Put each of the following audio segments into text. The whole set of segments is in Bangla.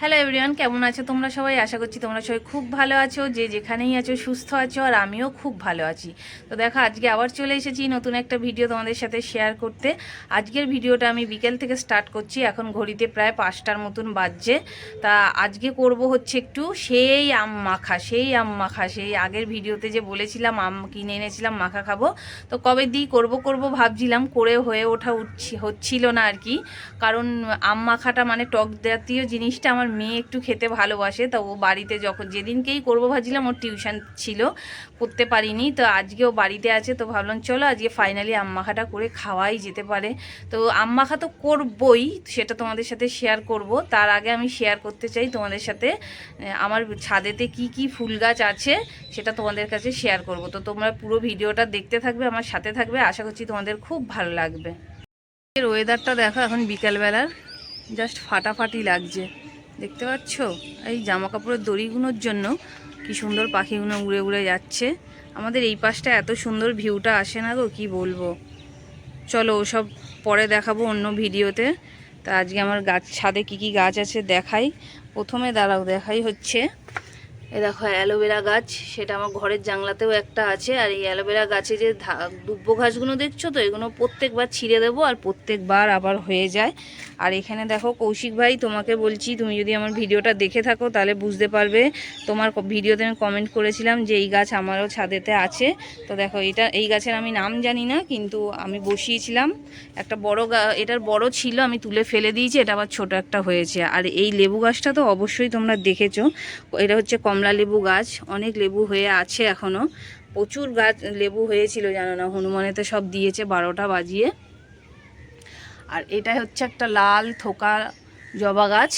হ্যালো এভরিওয়ান কেমন আছো তোমরা সবাই? আশা করছি তোমরা সবাই খুব ভালো আছো, যে যেখানেই আছো সুস্থ আছো আর আমিও খুব ভালো আছি। তো দেখো, আজকে আবার চলে এসেছি নতুন একটা ভিডিও তোমাদের সাথে শেয়ার করতে। আজকের ভিডিওটা আমি বিকেল থেকে স্টার্ট করছি, এখন ঘড়িতে প্রায় পাঁচটার মতন বাজছে। তা আজকে করব হচ্ছে একটু সেই আম মাখা, সেই আম মাখা, সেই আগের ভিডিওতে যে বলেছিলাম, আম কিনে এনেছিলাম, মাখা খাব। তো কবে দিই, করব করব ভাবছিলাম, করে হয়ে ওঠা উঠছি, হচ্ছিল না আর কি। কারণ আম মাখাটা মানে টক জাতীয় জিনিসটা আমার মেয়ে একটু খেতে ভালোবাসে, তা ও বাড়িতে যখন যেদিনকেই করব ভাবছিলাম ওর টিউশন ছিল, করতে পারিনি, তো আজকে ও বাড়িতে আছে, তো ভাবলাম চলো আজকে ফাইনালি আম মাখাটা করে খাওয়াই যেতে পারে। তো আম মাখা তো করবই, সেটা তোমাদের সাথে শেয়ার করব। তার আগে আমি শেয়ার করতে চাই তোমাদের সাথে আমার ছাদেতে কি কি ফুল গাছ আছে, সেটা তোমাদের কাছে শেয়ার করব। তো তোমরা পুরো ভিডিওটা দেখতে থাকবে, আমার সাথে থাকবে, আশা করছি তোমাদের খুব ভালো লাগবে। এর ওয়েদারটা দেখো এখন বিকালবেলার জাস্ট ফাটাফাটি লাগছে। দেখতে পাচ্ছ? এই জামা কাপড়ের দড়িগুলোর জন্য কি সুন্দর পাখিগুলো উড়ে উড়ে যাচ্ছে। আমাদের এই পাশটা এত সুন্দর ভিউটা আসে না গো, কি বলব? চলো ওসব পরে দেখাবো অন্য ভিডিওতে। তা আজকে আমার গাছ, ছাদে কি কি গাছ আছে দেখাই। প্রথমে দাঁড়াও, দেখাই হচ্ছে। এ দেখো, অ্যালোভেরা গাছ, সেটা আমার ঘরের জানলাতেও একটা আছে। আর এই অ্যালোভেরা গাছে যে দুব্বো ঘাসগুলো দেখছ তো, এগুলো প্রত্যেকবার ছিঁড়ে দেবো আর প্রত্যেকবার আবার হয়ে যায়। আর এখানে দেখো, কৌশিক ভাই, তোমাকে বলছি, তুমি যদি আমার ভিডিওটা দেখে থাকো, তাহলে বুঝতে পারবে। তোমার ভিডিওতে আমি কমেন্ট করেছিলাম যে এই গাছ আমারও ছাদেতে আছে। তো দেখো, এটা, এই গাছের আমি নাম জানি না, কিন্তু আমি বসিয়েছিলাম। একটা বড় এটার বড় ছিল, আমি তুলে ফেলে দিয়েছি, এটা আবার ছোট একটা হয়েছে। আর এই লেবু গাছটা তো অবশ্যই তোমরা দেখেছ। এটা হচ্ছে কমলা লেবু গাছ, অনেক লেবু হয়ে আছে এখনও প্রচুর গাছ লেবু হয়েছিল, জানো না? হনুমানেতে সব দিয়েছে, বারোটা বাজিয়ে। আর এটা হচ্ছে একটা লাল থোকা জবা গাছ।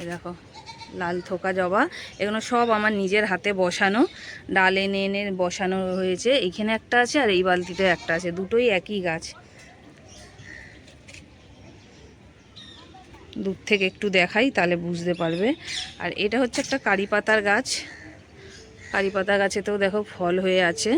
এ দেখো, লাল থোকা জবা। এগুলো সব আমার নিজের হাতে বসানো। ডাল এনে এনে বসানো হয়েছে। এখানে একটা আছে আর এই বালতিতে একটা আছে। দুটোই একই গাছ। দূর থেকে একটু দেখাই, তাহলে বুঝতে পারবে। আর এটা হচ্ছে একটা কারি পাতার গাছ। কারি পাতা গাছেতেও দেখো ফল হয়ে আছে।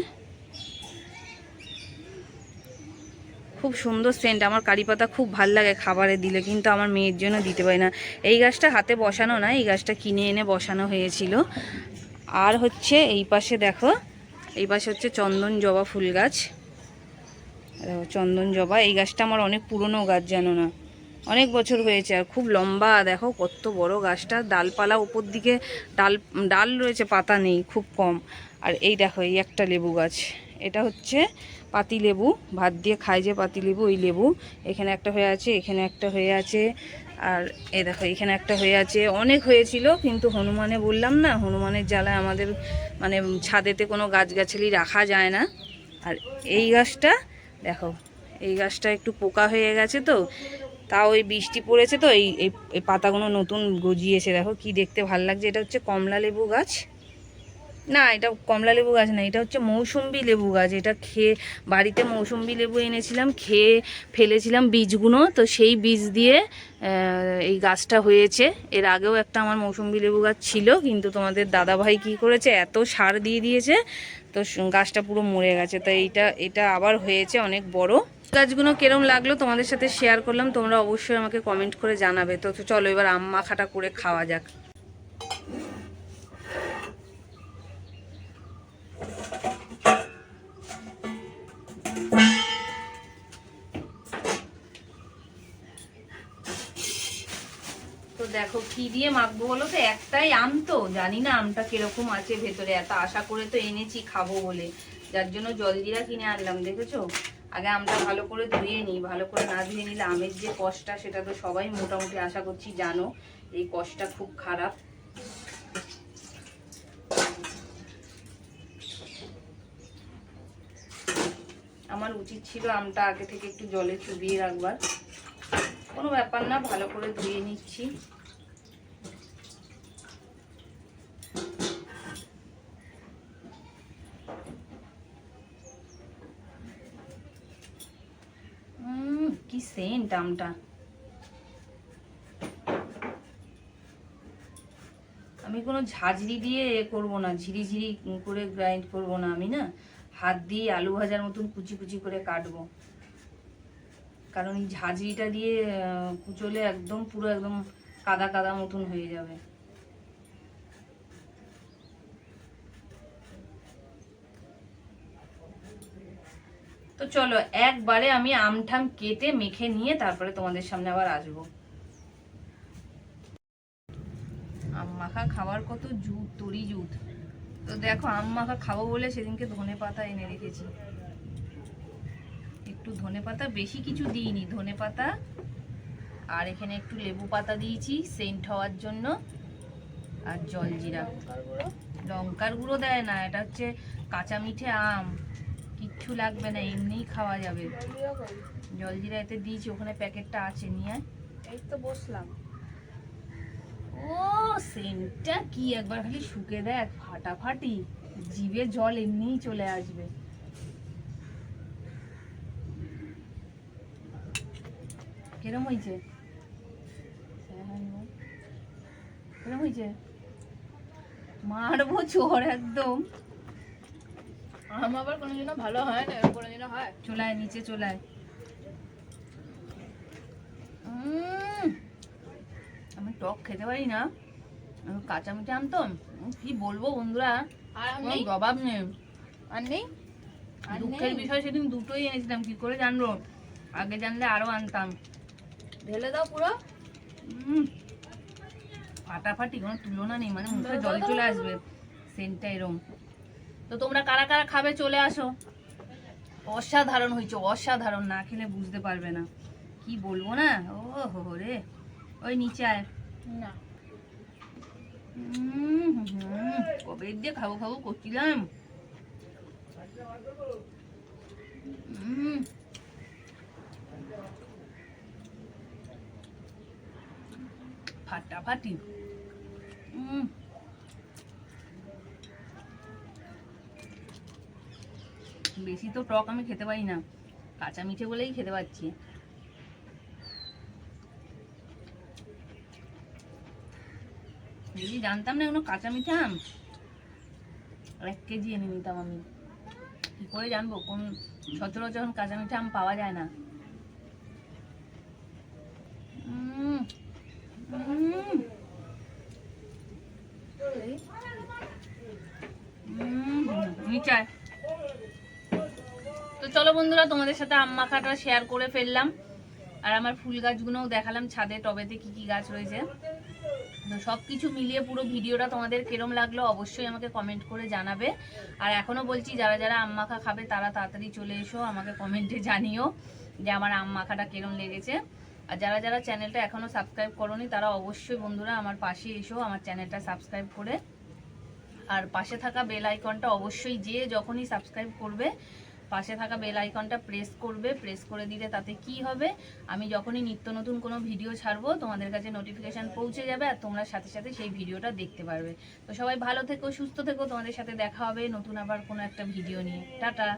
খুব সুন্দর সেন্ট আমার কারি পাতা খুব ভালো লাগে খাবারে দিলে, কিন্তু আমার মেয়ের জন্য দিতে পারি না। এই গাছটা হাতে বসানো না, এই গাছটা কিনে এনে বসানো হয়েছিল। আর হচ্ছে এই পাশে দেখো, এই পাশে হচ্ছে চন্দন জবা ফুল গাছ। চন্দন জবা, এই গাছটা আমার অনেক পুরনো গাছ, জানো না। অনেক বছর হয়েছে আর খুব লম্বা, দেখো কত বড় গাছটা। ডালপালা উপর দিকে ডাল ডাল রয়েছে, পাতা নেই, খুব কম। আর এই দেখো, এই একটা লেবু গাছ। এটা হচ্ছে পাতি লেবু, ভাত দিয়ে খায় যে পাতি লেবু, ওই লেবু। এখানে একটা হয়ে আছে, এখানে একটা হয়ে আছে। আর এ দেখো, এখানে একটা হয়ে আছে। অনেক হয়েছিল, কিন্তু হনুমানে বললাম না, হনুমানের জ্বালায় আমাদের মানে ছাদেতে কোনো গাছগাছালি রাখা যায় না। আর এই গাছটা, দেখো, এই গাছটা একটু পোকা হয়ে গেছে তো তাও ওই বৃষ্টি পড়েছে তো, এই এই এই পাতাগুলো নতুন গজিয়েছে, দেখো কি দেখতে ভালো লাগছে। এটা হচ্ছে কমলা লেবু গাছ। না, এটা কমলা লেবু গাছ না, এটা হচ্ছে মৌসুম্বি লেবু গাছ। এটা খেয়ে, বাড়িতে মৌসুম্বি লেবু এনেছিলাম, খেয়ে ফেলেছিলাম বীজগুলো। তো সেই বীজ দিয়ে এই গাছটা হয়েছে। এর আগেও একটা আমার মৌসুম্বি লেবু গাছ ছিল, কিন্তু তোমাদের দাদাভাই কি করেছে, এত সার দিয়ে দিয়েছে, তো গাছটা পুরো মরে গেছে। তো এইটা, এটা আবার হয়েছে অনেক বড়। গাছগুলো কেরম লাগল তোমাদের সাথে শেয়ার করলাম, তোমরা অবশ্যই আমাকে কমেন্ট করে জানাবে। তো চলো এবার আম মাখাটা করে খাওয়া যাক। তো দেখো কি দিয়ে মাখবো বলো তো? একটাই আম তো, জানি না আমটা কীরকম আছে ভেতরে, এত আশা করে তো এনেছি, খাব বলে। যার জন্য জলজিরা কিনে আনলাম, দেখেছ? আগে আমটা ভালো করে ধুয়ে নিই, ভালো করে না ধুয়ে নিলে আমের যে কষ্টটা সেটা তো সবাই মোটামুটি আশা করছি জানো, এই কষ্টটা খুব খারাপ। আমার উচিত ছিল আমটা আগে থেকে একটু জলে চুবিয়ে রাখবার। কোনো ব্যাপার না, ভালো করে ধুয়ে নিচ্ছি উম, কি আমটা আমি কোনো ঝাঁঝরি দিয়ে এ করব না, ঝিরি করে গ্রাইন্ড করব না আমি, না? হাত দিয়ে আলু ভাজার মতন কুচি কুচি করে কাটবো। কারণ এই ঝাঁঝরিটা দিয়ে কুচলে একদম পুরো একদম কাদা কাদা মতন হয়ে যাবে। তো চলো, একবারে আমি আমঠাম কেটে মেখে নিয়ে তারপরে তোমাদের সামনে আবার আসব। আম মাখা খাওয়ার কত জুত, তরি জুত। তো দেখো আম মাখা খাব বলে সেদিনকে ধনে পাতা এনে রেখেছি। একটু ধনে পাতা, বেশি কিছু দিইনি। ধনে পাতা আর এখানে একটু লেবু পাতা দিয়েছি, সেন্ট হওয়ার জন্য। আর জলজিরা লঙ্কার গুঁড়ো দেয় না, এটা হচ্ছে কাঁচা মিঠে আম। কিচ্ছু লাগবে না এমনিই খাওয়া যাবে। জলজিরা এতে দিয়েছি ওখানে প্যাকেটটা আছে নিয়ে এই তো বসলাম। ও সেন্টটা কি একবার খালি শুকে দেখ ফাটাফাটি। জিভে জল এমনিই চলে আসবে। কিরম হয়েছে? কিরম হয়েছে? মারবো চোর একদম। আম আবার কোনোদিনও ভালো হয় না এরকম কোনোদিনও হয়? চলায় নিচে চলায়। আমি টক খেতে পারি না। আমি কাঁচা মিঠে আম তো কি বলব বন্ধুরা? আর আম জবাব নেই। আর নেই? দুঃখের বিষয় সেদিন দুটোই এনেছিলাম কি করে জানব? আগে জানলে আরও আনতাম। ঢেলে দাও পুরো। ফাটাফাটি কোনো তুলনা নেই মানে মুখে জল চলে আসবে। সেন্টটা এরম। তো তোমরা কারা কারা খাবে চলে আসো। অসাধারণ হয়েছে অসাধারণ না খেলে বুঝতে পারবে না। কি বলব না? ও হো রে। ওই নিচে আয়। না। হুম, হুম, কবে দিয়ে খাব খাব করছিলাম। ফাটাফাটি। উম। বেশি তো টক আমি খেতে পারি না। কাঁচা মিঠে বলেই খেতে পারছি যদি জানতাম না এগুলো কাঁচা মিঠা আম এক কেজি এনে নিতাম আমি। কি করে জানব? কোন সচরাচর যখন কাঁচা মিঠা আম পাওয়া যায় না। নিচায় তো চলো বন্ধুরা, তোমাদের সাথে আম মাখাটা শেয়ার করে ফেললাম। আর আমার ফুল গাছগুলোও দেখালাম, ছাদে, টবেতে কি কি গাছ রয়েছে। তো সব কিছু মিলিয়ে পুরো ভিডিওটা তোমাদের কিরম লাগল অবশ্যই আমাকে কমেন্ট করে জানাবে। আর এখনও বলছি, যারা যারা আম মাখা খাবে, তারা তাড়াতাড়ি চলে এসো, আমাকে কমেন্টে জানিও যে আমার আম মাখাটা কিরম লেগেছে। আর যারা যারা চ্যানেলটা এখনও সাবস্ক্রাইব করনি, তারা অবশ্যই বন্ধুরা আমার পাশে এসো, আমার চ্যানেলটা সাবস্ক্রাইব করে। আর পাশে থাকা বেল আইকনটা অবশ্যই যে যখনই সাবস্ক্রাইব করবে পাশে থাকা বেল আইকনটা প্রেস করবে প্রেস করে দিলে তাতে কি হবে? আমি যখনই নিত্য নতুন কোনো ভিডিও ছাড়বো, তোমাদের কাছে নোটিফিকেশান পৌঁছে যাবে আর তোমরা সাথে সাথে সেই ভিডিওটা দেখতে পারবে। তো সবাই ভালো থেকো, সুস্থ থেকো, তোমাদের সাথে দেখা হবে নতুন আবার কোনো একটা ভিডিও নিয়ে। টাটা!